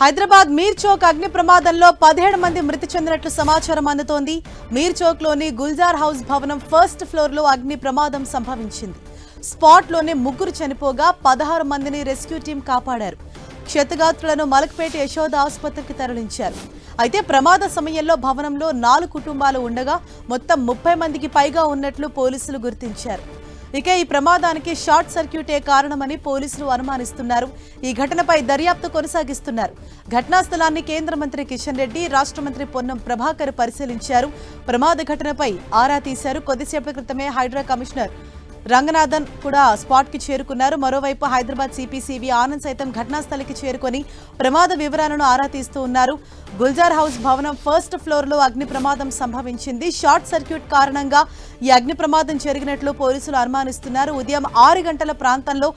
హైదరాబాద్ మీర్ చౌక్ అగ్ని ప్రమాదంలో పదిహేడు మంది మృతి చెందినట్లు సమాచారం అందుతోంది. మీర్ చౌక్లోని గుల్జార్ హౌస్ భవనం ఫస్ట్ ఫ్లోర్లో అగ్ని ప్రమాదం సంభవించింది. స్పాట్లోనే ముగ్గురు చనిపోగా పదహారు మందిని రెస్క్యూ టీం కాపాడారు. క్షతగాత్రులను మలక్పేట యశోద ఆసుపత్రికి తరలించారు. అయితే ప్రమాద సమయంలో భవనంలో నాలుగు కుటుంబాలు ఉండగా మొత్తం ముప్పై మందికి పైగా ఉన్నట్లు పోలీసులు గుర్తించారు. ఇక ఈ ప్రమాదానికి షార్ట్ సర్క్యూటే కారణమని పోలీసులు అనుమానిస్తున్నారు. ఈ ఘటనపై దర్యాప్తు కొనసాగిస్తున్నారు. ఘటనా స్థలాన్ని కేంద్ర మంత్రి కిషన్ రెడ్డి రాష్ట్ర మంత్రి పొన్నం ప్రభాకర్ పరిశీలించారు. ప్రమాద ఘటనపై ఆరా తీశారు. కొద్దిసేపటి క్రితమే హైడ్రా కమిషనర్ రంగనాథన్ కూడా స్పాట్కి చేరుకున్నారు. మరోవైపు హైదరాబాద్ సిపిసివి ఆనంద్ సైతం ఘటనాస్థలికి చేరుకొని ప్రమాద వివరాలను ఆరా తీస్తూ ఉన్నారు. గుల్జార్ హౌస్ భవనం ఫస్ట్ ఫ్లోర్లో అగ్ని ప్రమాదం సంభవించింది. షార్ట్ సర్క్యూట్ కారణంగా ఈ అగ్ని ప్రమాదం జరిగినట్లు పోలీసులు అనుమానిస్తున్నారు. ఉదయం ఆరు గంటల ప్రాంతంలో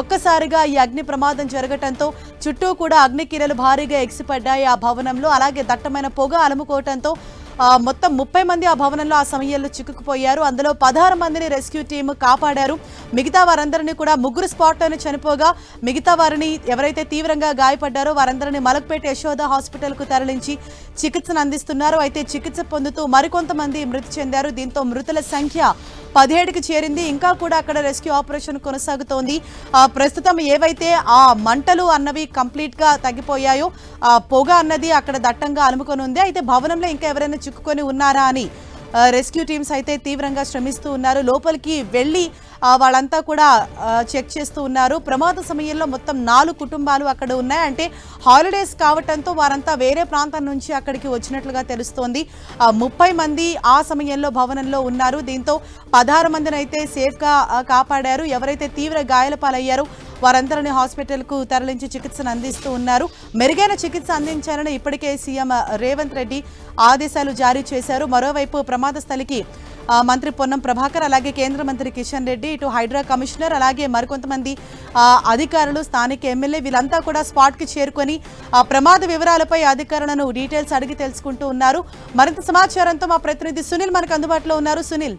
ఒక్కసారిగా ఈ అగ్ని ప్రమాదం జరగటంతో చుట్టూ కూడా అగ్నికిరలు భారీగా ఎగిసిపడ్డాయి ఆ భవనంలో. అలాగే దట్టమైన పొగ అలుముకోవటంతో మొత్తం ముప్పై మంది ఆ భవనంలో ఆ సమయంలో చిక్కుకుపోయారు. అందులో పదహారు మందిని రెస్క్యూ టీం కాపాడారు. మిగతా వారందరినీ కూడా ముగ్గురు స్పాట్లోనే చనిపోగా మిగతా వారిని ఎవరైతే తీవ్రంగా గాయపడ్డారో వారందరినీ మలక్పేట యశోద హాస్పిటల్కు తరలించి చికిత్సను అందిస్తున్నారు. అయితే చికిత్స పొందుతూ మరికొంతమంది మృతి చెందారు. దీంతో మృతుల సంఖ్య పదిహేడుకి చేరింది. ఇంకా కూడా అక్కడ రెస్క్యూ ఆపరేషన్ కొనసాగుతోంది. ప్రస్తుతం ఏవైతే ఆ మంటలు అన్నవి కంప్లీట్గా తగ్గిపోయాయో ఆ పొగ అన్నది అక్కడ దట్టంగా అలుముకొని ఉంది. అయితే భవనంలో ఇంకా ఎవరైనా చిక్కుకొని ఉన్నారా అని రెస్క్యూ టీమ్స్ అయితే తీవ్రంగా శ్రమిస్తూ ఉన్నారు. లోపలికి వెళ్ళి వాళ్ళంతా కూడా చెక్ చేస్తూ ఉన్నారు. ప్రమాద సమయంలో మొత్తం నాలుగు కుటుంబాలు అక్కడ ఉన్నాయి. అంటే హాలిడేస్ కావటంతో వారంతా వేరే ప్రాంతం నుంచి అక్కడికి వచ్చినట్లుగా తెలుస్తోంది. ముప్పై మంది ఆ సమయంలో భవనంలో ఉన్నారు. దీంతో పదహారు మందిని అయితే సేఫ్గా కాపాడారు. ఎవరైతే తీవ్ర గాయాల పాలయ్యారో వారందరిని హాస్పిటల్కు తరలించి చికిత్సను అందిస్తూ ఉన్నారు. మెరుగైన చికిత్స అందించాలని ఇప్పటికే సీఎం రేవంత్ రెడ్డి ఆదేశాలు జారీ చేశారు. మరోవైపు ప్రమాద స్థలికి మంత్రి పొన్నం ప్రభాకర్ అలాగే కేంద్ర మంత్రి కిషన్ రెడ్డి ఇటు హైడ్రా కమిషనర్ అలాగే మరికొంతమంది అధికారులు స్థానిక ఎమ్మెల్యే వీళ్ళంతా కూడా స్పాట్కి చేరుకొని ఆ ప్రమాద వివరాలపై అధికారులను డీటెయిల్స్ అడిగి తెలుసుకుంటూ ఉన్నారు. మరింత సమాచారంతో మా ప్రతినిధి సునీల్ మనకు అందుబాటులో ఉన్నారు. సునీల్.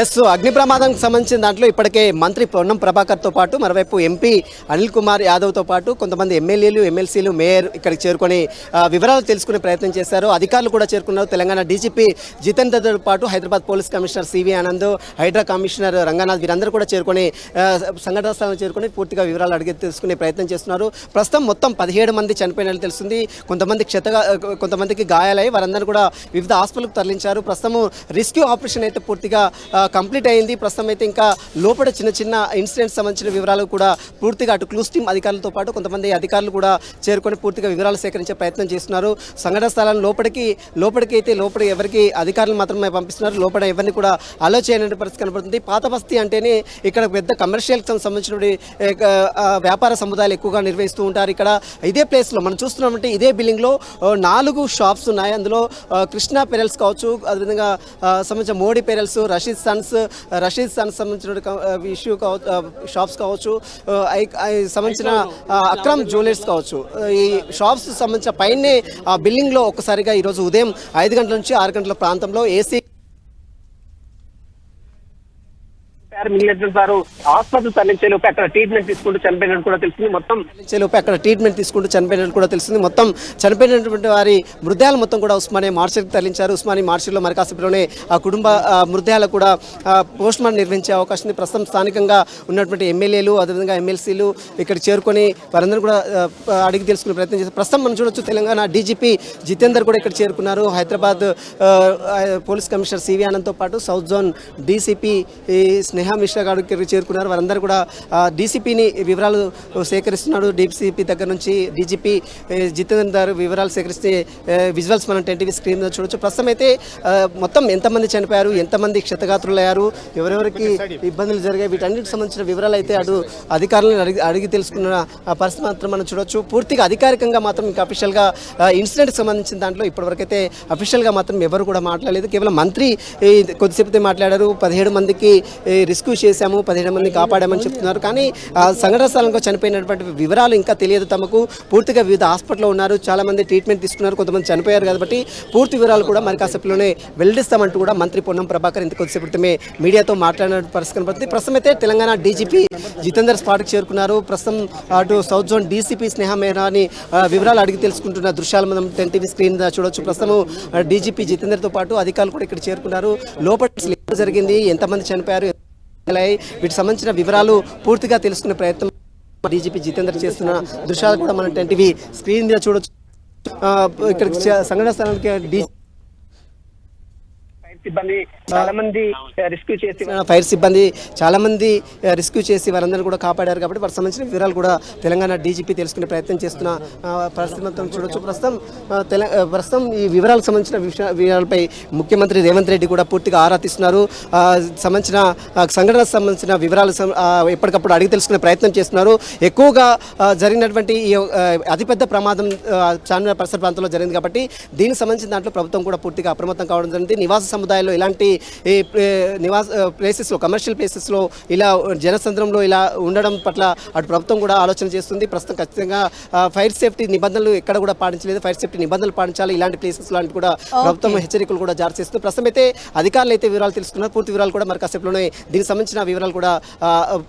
ఎస్ అగ్ని ప్రమాదానికి సంబంధించిన దాంట్లో ఇప్పటికే మంత్రి పొన్నం ప్రభాకర్తో పాటు మరోవైపు ఎంపీ అనిల్ కుమార్ యాదవ్తో పాటు కొంతమంది ఎమ్మెల్యేలు ఎమ్మెల్సీలు మేయర్ ఇక్కడికి చేరుకొని వివరాలు తెలుసుకునే ప్రయత్నం చేశారు. అధికారులు కూడా చేరుకున్నారు. తెలంగాణ డీజీపీ జితేందర్తో పాటు Hyderabad police commissioner CV Anand HYDRAA commissioner Ranganath వీరందరూ కూడా చేరుకొని సంఘటన స్థలం చేరుకొని పూర్తిగా వివరాలు అడిగి తెలుసుకునే ప్రయత్నం చేస్తున్నారు. ప్రస్తుతం మొత్తం పదిహేడు మంది చనిపోయినట్లు తెలుస్తుంది. కొంతమంది క్షతగా కొంతమందికి గాయాలై వారందరూ కూడా వివిధ హాస్పిటల్కి తరలించారు. ప్రస్తుతం రెస్క్యూ ఆపరేషన్ అయితే పూర్తిగా కంప్లీట్ అయింది. ప్రస్తుతం అయితే ఇంకా లోపల చిన్న చిన్న ఇన్సిడెంట్స్ సంబంధించిన వివరాలు కూడా పూర్తిగా అటు క్లూస్ టీమ్ అధికారులతో పాటు కొంతమంది అధికారులు కూడా చేరుకొని పూర్తిగా వివరాలు సేకరించే ప్రయత్నం చేస్తున్నారు. సంఘటన స్థలాన్ని లోపలికి లోపలికి అయితే లోపల ఎవరికి అధికారులు మాత్రమే పంపిస్తున్నారు. లోపల ఎవరిని కూడా అలో చేయని పరిస్థితి కనబడుతుంది. పాత బస్తీ అంటేనే ఇక్కడ పెద్ద కమర్షియల్ సంబంధించిన వ్యాపార సముదాయాలు ఎక్కువగా నిర్వహిస్తూ ఉంటారు. ఇక్కడ ఇదే ప్లేస్లో మనం చూస్తున్నామంటే ఇదే బిల్డింగ్లో నాలుగు షాప్స్ ఉన్నాయి. అందులో కృష్ణా కృష్ణ పెరల్స్ కావచ్చు అదేవిధంగా సంబంధించిన Modi pearls Rasheed sons Rasheed sons సంబంధించిన ఇష్యూ కావచ్చు షాప్స్ కావచ్చు సంబంధించిన అక్రమ్ జ్యువెలర్స్ కావచ్చు. ఈ షాప్స్ సంబంధించిన పైనే ఆ బిల్డింగ్లో ఒక్కసారిగా ఈరోజు ఉదయం ఐదు గంటల నుంచి ఆరు గంటల ప్రాంతంలో ఏసీ పేరు మిగిలినటువంటి వారు ఆసుపత్రి తరలించేలోపు అక్కడ ట్రీట్మెంట్ తీసుకుంటూ చనిపోయినట్టు కూడా తెలిసింది. మొత్తం లోపు అక్కడ ట్రీట్మెంట్ తీసుకుంటూ చనిపోయినట్టు కూడా తెలిసింది. మొత్తం చనిపోయినటువంటి వారి మృదయాలు మొత్తం కూడా ఉస్మానియా మార్షల్కి తరలించారు. ఉస్మానియా మార్షల్లో మరి కాసేపులోనే ఆ కుటుంబ మృదయాలు కూడా పోస్ట్ మార్టం నిర్వహించే అవకాశం ఉంది. ప్రస్తుతం స్థానికంగా ఉన్నటువంటి ఎమ్మెల్యేలు అదేవిధంగా ఎమ్మెల్సీలు ఇక్కడ చేరుకొని వారందరూ కూడా అడిగి తెలుసుకునే ప్రయత్నం చేస్తారు ప్రస్తుతం మనం చూడొచ్చు తెలంగాణ డీజీపీ జితేందర్ కూడా ఇక్కడ చేరుకున్నారు. హైదరాబాద్ పోలీస్ కమిషనర్ సివి ఆనంద్తో పాటు south zone DCP Sneha Sneha Mishra garu చేరుకున్నారు. వారందరూ కూడా డీసీపీని వివరాలు సేకరిస్తున్నాడు. డీసీపీ దగ్గర నుంచి డీజీపీ జితేందర్ వివరాలు సేకరిస్తే విజువల్స్ మనం టెన్టీవీ స్క్రీన్ మీద చూడొచ్చు. ప్రస్తుతం అయితే మొత్తం ఎంతమంది చనిపోయారు? ఎంతమంది క్షతగాత్రులయ్యారు ఎవరెవరికి ఇబ్బందులు జరిగాయి? వీటన్నిటికి సంబంధించిన వివరాలు అయితే అటు అధికారులను అడిగి అడిగి తెలుసుకున్న పరిస్థితి మాత్రం మనం చూడొచ్చు. పూర్తిగా అధికారికంగా మాత్రం ఇంకా అఫీషియల్గా ఇన్సిడెంట్కి సంబంధించిన దాంట్లో ఇప్పటివరకైతే అయితే అఫీషియల్గా మాత్రం ఎవరు కూడా మాట్లాడలేదు. కేవలం మంత్రి ఈ, కొద్దిసేపు మాట్లాడారు. పదిహేడు మందికి రెస్క్యూ చేశాము పదిహేను మంది కాపాడామని చెప్తున్నారు. కానీ సంఘటన స్థలంలో చనిపోయినటువంటి వివరాలు ఇంకా తెలియదు తమకు. పూర్తిగా వివిధ హాస్పిటల్లో ఉన్నారు చాలా మంది ట్రీట్మెంట్ తీసుకున్నారు కొంతమంది చనిపోయారు కాబట్టి పూర్తి వివరాలు కూడా మరి కాసేపులోనే వెల్లడిస్తామంటూ కూడా మంత్రి పొన్నం ప్రభాకర్ ఇంత కొద్దిసేపటిమే మీడియాతో మాట్లాడిన పరిస్థితి కనబడుతుంది ప్రస్తుతం అయితే తెలంగాణ డీజీపీ జితేందర్ స్పాట్కి చేరుకున్నారు. ప్రస్తుతం అటు సౌత్ జోన్ డీసీపీ స్నేహ మెహ్రాని వివరాలు అడిగి తెలుసుకుంటున్న దృశ్యాలు మనం టెన్ టీవీ స్క్రీన్ చూడొచ్చు. ప్రస్తుతం డీజీపీ జితేందర్తో పాటు అధికారులు కూడా ఇక్కడ చేరుకున్నారు. లోపల జరిగింది ఎంతమంది చనిపోయారు వీటికి సంబంధించిన వివరాలు పూర్తిగా తెలుసుకునే ప్రయత్నం డీజీపీ జితేందర్ చేస్తున్న దృశ్యాలు కూడా మనం టీవీ స్క్రీన్ మీద చూడొచ్చు. ఆ, ఇక్కడ సంఘటన స్థలానికి డీ సిబ్బంది చాలా మంది రెస్క్యూ చేసి ఫైర్ సిబ్బంది చాలా మంది రెస్క్యూ చేసి వారందరినీ కూడా కాపాడారు కాబట్టి వారికి సంబంధించిన వివరాలు కూడా తెలంగాణ డీజీపీ తెలుసుకునే ప్రయత్నం చేస్తున్న పరిస్థితి మొత్తం చూడొచ్చు. ప్రస్తుతం ప్రస్తుతం ఈ వివరాలకు సంబంధించిన వివరాలపై ముఖ్యమంత్రి రేవంత్ రెడ్డి కూడా పూర్తిగా ఆరా తీస్తున్నారు. సంబంధించిన సంఘటనకు సంబంధించిన వివరాలు ఎప్పటికప్పుడు అడిగి తెలుసుకునే ప్రయత్నం చేస్తున్నారు. ఎక్కువగా జరిగినటువంటి ఈ అతిపెద్ద ప్రమాదం చార్మినార్ పరిసర ప్రాంతంలో జరిగింది కాబట్టి దీనికి సంబంధించిన దాంట్లో ప్రభుత్వం కూడా పూర్తిగా అప్రమత్తం కావడం జరిగింది. నివాస సముదాయాల్లో ఇలాంటి నివాస ప్లేసెస్లో కమర్షియల్ ప్లేసెస్లో ఇలా జనసంద్రంలో ఇలా ఉండడం పట్ల అటు ప్రభుత్వం కూడా ఆలోచన చేస్తుంది. ప్రస్తుతం ఖచ్చితంగా ఫైర్ సేఫ్టీ నిబంధనలు ఎక్కడ కూడా పాటించలేదు. ఫైర్ సేఫ్టీ నిబంధనలు పాటించాలి. ఇలాంటి ప్లేసెస్ లాంటి కూడా ప్రభుత్వం హెచ్చరికలు కూడా జారీ చేస్తుంది. ప్రస్తుతం అయితే అధికారులు అయితే వివరాలు తెలుసుకున్నారు. పూర్తి వివరాలు కూడా మరి కాసేపులోనే దీనికి సంబంధించిన వివరాలు కూడా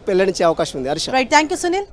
వెల్లడించే అవకాశం ఉంది. Harsha. Right thank you Sunil